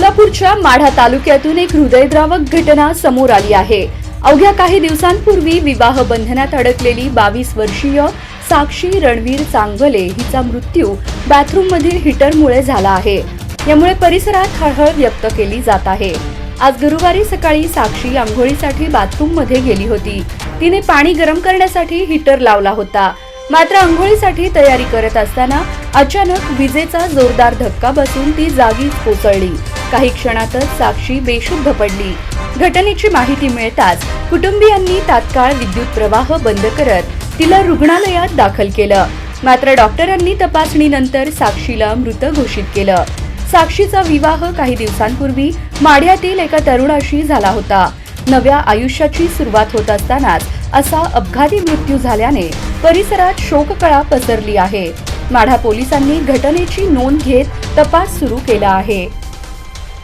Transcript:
सोलापूरच्या माढा तालुक्यातून एक हृदयद्रावक घटना समोर आली आहे. अवघ्या काही दिवसांपूर्वी विवाह बंधनात अडकलेली बावीस वर्षीय साक्षी रणवीर चांगले हिचा मृत्यू बाथरूम मधील हिटरमुळे झाला आहे. यामुळे परिसरात हळहळ व्यक्त केली जात आहे. आज गुरुवारी सकाळी साक्षी आंघोळीसाठी बाथरूममध्ये गेली होती. तिने पाणी गरम करण्यासाठी हिटर लावला होता. मात्र आंघोळीसाठी तयारी करत असताना अचानक विजेचा जोरदार धक्का बसून ती जागीच कोसळली. काही क्षणातच साक्षी बेशुद्ध पडली. घटनेची माहिती मिळताच कुटुंबियांनी तात्काळ विद्युत प्रवाह बंद करत तिला रुग्णालयात दाखल केलं. मात्र डॉक्टरांनी तपासणीनंतर साक्षीला मृत घोषित केलं. साक्षीचा विवाह काही दिवसांपूर्वी माढ्यातील एका तरुणाशी झाला होता. नव्या आयुष्याची सुरुवात होत असतानाच असा अपघाती मृत्यू झाल्याने परिसरात शोककळा पसरली आहे. माढा पोलिसांनी घटनेची नोंद घेत तपास सुरू केला आहे.